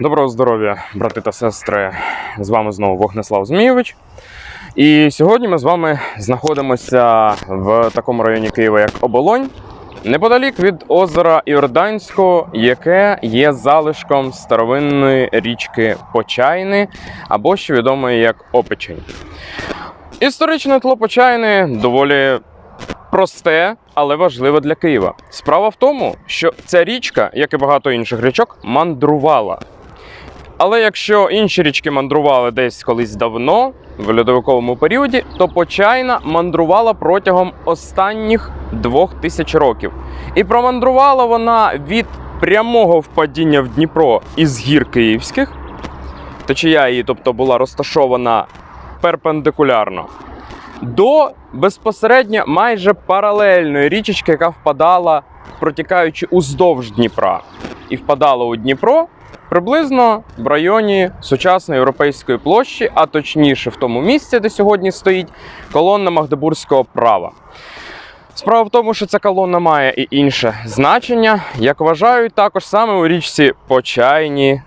Доброго здоров'я, брати та сестри! З вами знову Вогнеслав Змійович. І сьогодні ми з вами знаходимося в такому районі Києва, як Оболонь, неподалік від озера Іорданського, яке є залишком старовинної річки Почайни, або ще відомої як Опечень. Історичне тло Почайни доволі просте, але важливе для Києва. Справа в тому, що ця річка, як і багато інших річок, мандрувала. Але якщо інші річки мандрували десь колись давно, в льодовиковому періоді, то Почайна мандрувала протягом останніх двох тисяч років. І промандрувала вона від прямого впадіння в Дніпро із гір київських, течія її, тобто, була розташована перпендикулярно, до безпосередньо майже паралельної річечки, яка впадала, протікаючи уздовж Дніпра, і впадала у Дніпро приблизно в районі сучасної європейської площі, а точніше в тому місці, де сьогодні стоїть колонна Магдебурзького права. Справа в тому, що ця колонна має і інше значення. Як вважають, також саме у річці Почайні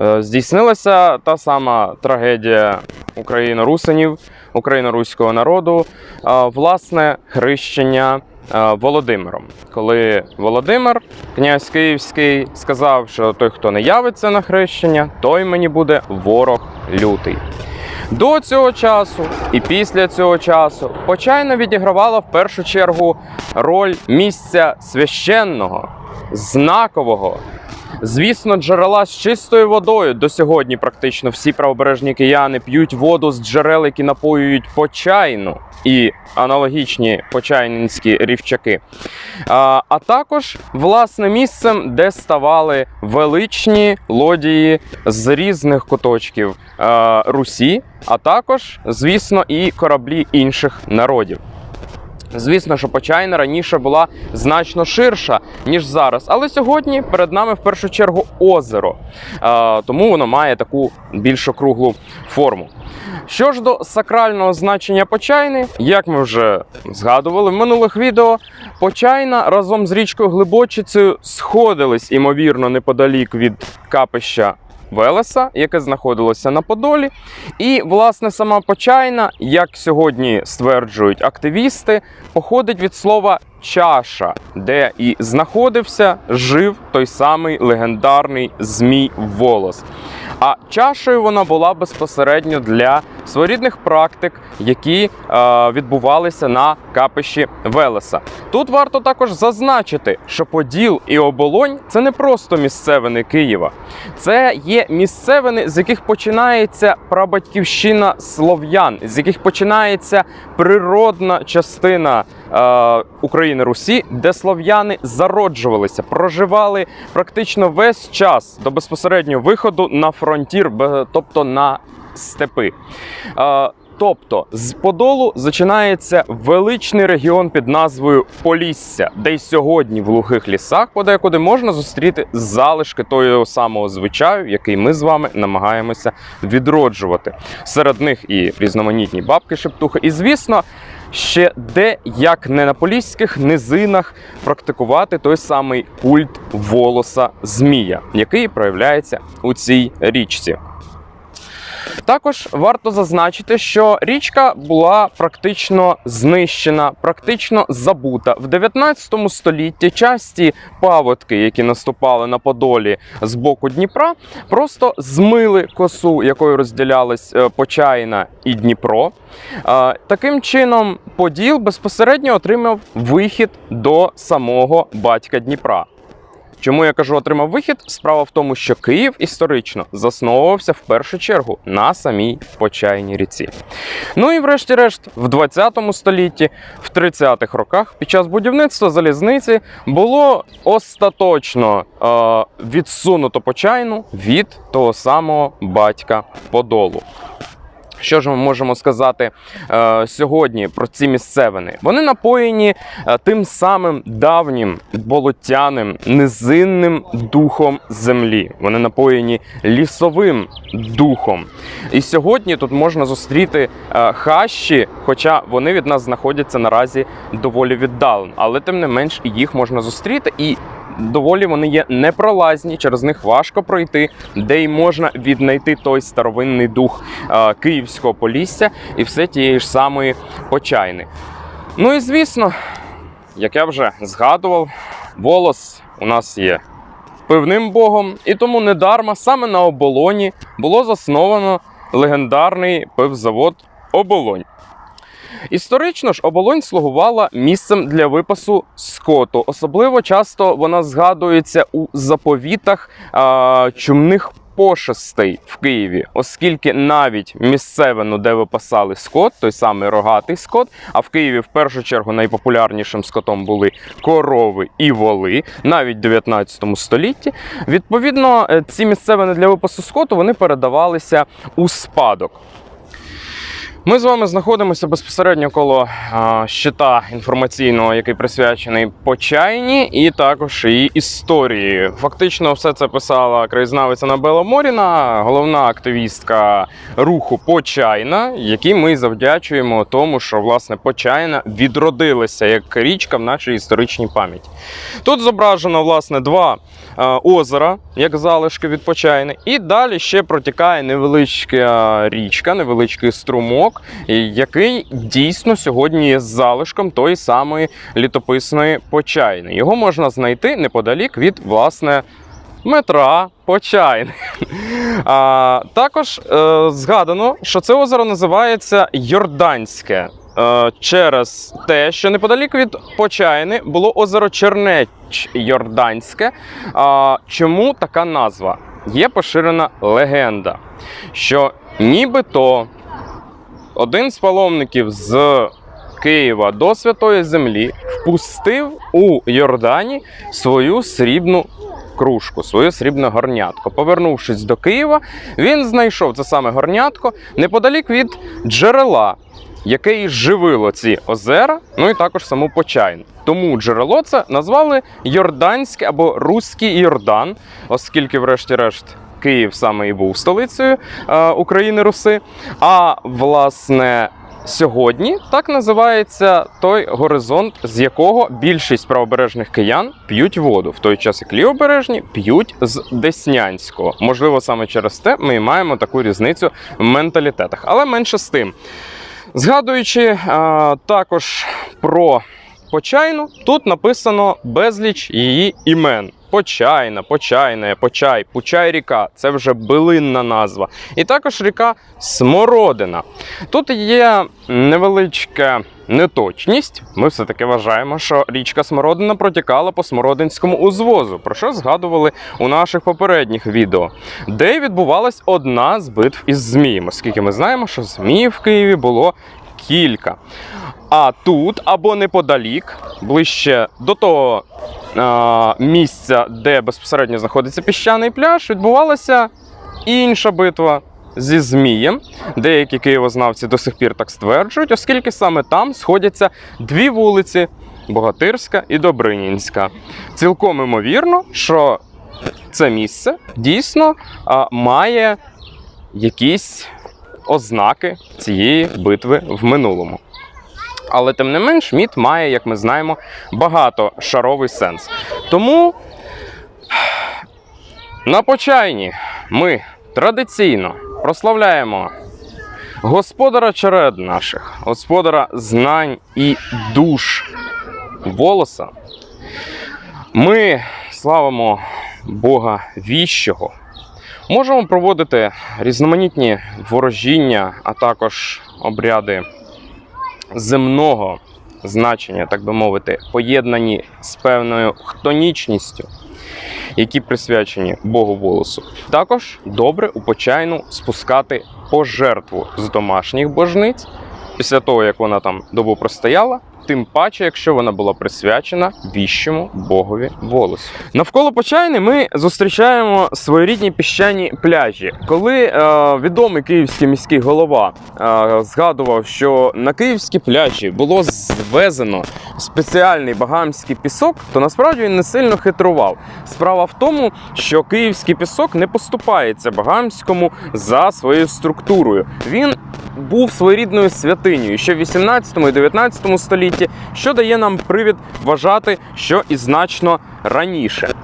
е, здійснилася та сама трагедія україно-русинів, україно-руського народу, е, власне, хрещення Володимиром. Коли Володимир, князь Київський, сказав, що той, хто не явиться на хрещення, той мені буде ворог лютий. До цього часу і після цього часу Почайно відігравала в першу чергу роль місця священного, знакового. Звісно, джерела з чистою водою до сьогодні практично всі правобережні кияни п'ють воду з джерел, які напоюють почайну і аналогічні почайнинські рівчаки. А, а також власне місцем, де ставали величні лодії з різних куточків а, Русі, а також, звісно, і кораблі інших народів. Звісно, що Почайна раніше була значно ширша, ніж зараз. Але сьогодні перед нами в першу чергу озеро, Е, тому воно має таку більш округлу форму. Що ж до сакрального значення Почайни, як ми вже згадували в минулих відео, Почайна разом з річкою Глибочицею сходились, імовірно, неподалік від капища Велеса, яке знаходилося на Подолі. І, власне, сама Почайна, як сьогодні стверджують активісти, походить від слова чаша, де і знаходився, жив той самий легендарний Змій Волос. А чашею вона була безпосередньо для своєрідних практик, які е, відбувалися на капищі Велеса. Тут варто також зазначити, що Поділ і Оболонь це не просто місцевини Києва, це є місцевини, з яких починається прабатьківщина слов'ян, з яких починається природна частина України Русі, де слов'яни зароджувалися, проживали практично весь час до безпосереднього виходу на фронтір, тобто на степи. Е, Тобто з Подолу починається величний регіон під назвою Полісся, де й сьогодні в глухих лісах подекуди можна зустріти залишки того самого звичаю, який ми з вами намагаємося відроджувати. Серед них і різноманітні бабки шептухи, і звісно. Ще де як не на поліських низинах практикувати той самий культ волоса змія, який проявляється у цій річці. Також варто зазначити, що річка була практично знищена, практично забута. В 19 столітті часті паводки, які наступали на Подолі з боку Дніпра, просто змили косу, якою розділялись е, Почайна і Дніпро. Е, Таким чином, Поділ безпосередньо отримав вихід до самого батька Дніпра. Чому я кажу отримав вихід? Справа в тому, що Київ історично засновувався в першу чергу на самій Почайній ріці. Ну і врешті-решт, в 20 столітті, в 30-х роках, під час будівництва залізниці було остаточно е, відсунуто Почайну від того самого батька Подолу. Що ж ми можемо сказати е, сьогодні про ці місцевини? Вони напоєні е, тим самим давнім болотяним низинним духом землі. Вони напоєні лісовим духом. І сьогодні тут можна зустріти е, хащі, хоча вони від нас знаходяться наразі доволі віддалено. Але тим не менш їх можна зустріти. І доволі вони є непролазні, через них важко пройти, де й можна віднайти той старовинний дух е, київського полісся і все тієї ж самої почайни. Ну і звісно, як я вже згадував, волос у нас є пивним богом, і тому недарма саме на оболоні було засновано легендарний пивзавод Оболонь. Історично ж оболонь слугувала місцем для випасу скоту. Особливо часто вона згадується у заповітах а, чумних пошестей в Києві, оскільки навіть місцевину, де випасали скот, той самий рогатий скот, а в Києві в першу чергу найпопулярнішим скотом були корови і воли, навіть в 19 столітті. Відповідно, е, ці місцевини для випасу скоту вони передавалися у спадок. Ми з вами знаходимося безпосередньо коло а, щита інформаційного, який присвячений Почайні, і також її історії. Фактично, все це писала краєзнавиця Набела Моріна, головна активістка руху Почайна, якій ми завдячуємо тому, що власне Почайна відродилася як річка в нашій історичній пам'яті. Тут зображено власне два е, озера, як залишки від Почайни, і далі ще протікає невеличка річка, невеличкий струмок, і який дійсно сьогодні є залишком тої самої літописної Почайни. Його можна знайти неподалік від власне. Метра Почайни. А, також е, згадано, що це озеро називається Йорданське е, через те, що неподалік від Почайни було озеро Чернеч Йорданське. А, чому така назва? Є поширена легенда, що нібито один з паломників з Києва до Святої Землі впустив у Йордані свою срібну кружку, свою срібне горнятко. Повернувшись до Києва, він знайшов це саме горнятко неподалік від джерела, яке і живило ці озера, ну і також саму Почайну. Тому джерело це назвали Йорданське або Руський Йордан, оскільки, врешті-решт, Київ саме і був столицею е, України Руси. А власне. Сьогодні так називається той горизонт, з якого більшість правобережних киян п'ють воду, в той час як лівобережні п'ють з Деснянського. Можливо, саме через те ми маємо таку різницю в менталітетах. Але менше з тим. Згадуючи е, також про Почайну, тут написано безліч її імен. Почайна, Почайна, Почай, Пучай ріка це вже билинна назва. І також ріка Смородина. Тут є невеличка неточність. Ми все-таки вважаємо, що річка Смородина протікала по Смородинському узвозу, про що згадували у наших попередніх відео, де відбувалась одна з битв із Змієм, оскільки ми знаємо, що Зміїв в Києві було кілька. А тут або неподалік, ближче до того а, місця, де безпосередньо знаходиться піщаний пляж, відбувалася інша битва зі Змієм. Деякі києвознавці до сих пір так стверджують, оскільки саме там сходяться дві вулиці Богатирська і Добринінська. Цілком імовірно, що це місце дійсно а, має якісь ознаки цієї битви в минулому. Але тим не менш, міт має, як ми знаємо, багатошаровий сенс. Тому на почайні ми традиційно прославляємо господара черед наших, господара знань і душ волоса. Ми славимо Бога віщого. Можемо проводити різноманітні ворожіння, а також обряди земного значення, так би мовити, поєднані з певною хтонічністю, які присвячені Богу волосу. Також добре у почайну спускати пожертву з домашніх божниць після того, як вона там добу простояла. Тим паче, якщо вона була присвячена віщому богові волосу. Навколо Почайни ми зустрічаємо своєрідні піщані пляжі. Коли е, відомий київський міський голова е, згадував, що на київські пляжі було звезено спеціальний багамський пісок, то насправді він не сильно хитрував. Справа в тому, що київський пісок не поступається багамському за своєю структурою. Він був своєрідною святинею ще в 18 і 19 столітті. Столітті, що дає нам привід вважати, що і значно раніше.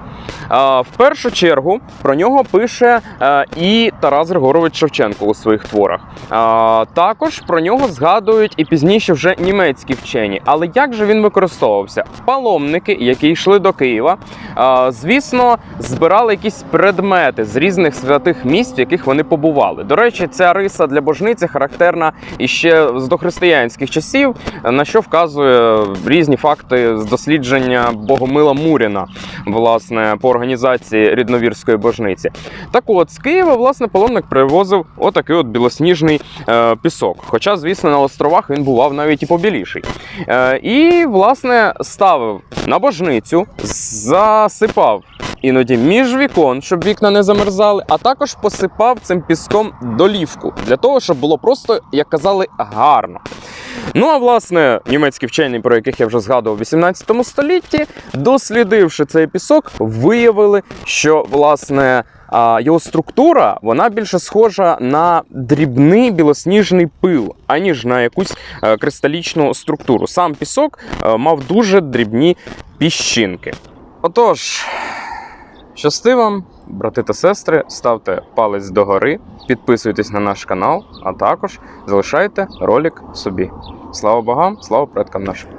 В першу чергу про нього пише е, і Тарас Григорович Шевченко у своїх творах. Також про нього згадують і пізніше вже німецькі вчені. Але як же він використовувався? Паломники, які йшли до Києва, звісно, збирали якісь предмети з різних святих місць, в яких вони побували. До речі, ця риса для божниці характерна іще з дохристиянських часів, на що вказує різні факти з дослідження Богомила Муріна, власне, по організації рідновірської божниці. Так от, з Києва, власне, паломник привозив отакий от білосніжний е, пісок. Хоча, звісно, на островах він бував навіть і побіліший. Е, і, власне, ставив на божницю, засипав іноді між вікон, щоб вікна не замерзали, а також посипав цим піском долівку для того, щоб було просто, як казали, гарно. Ну а власне, німецькі вчені, про яких я вже згадував у 18 столітті, дослідивши цей пісок, виявили, що власне а, його структура вона більше схожа на дрібний білосніжний пил, аніж на якусь е, кристалічну структуру. Сам пісок е, мав дуже дрібні піщинки. Отож, щасти вам, брати та сестри, ставте палець догори, підписуйтесь на наш канал, а також залишайте ролик собі. Слава богам, слава предкам нашим.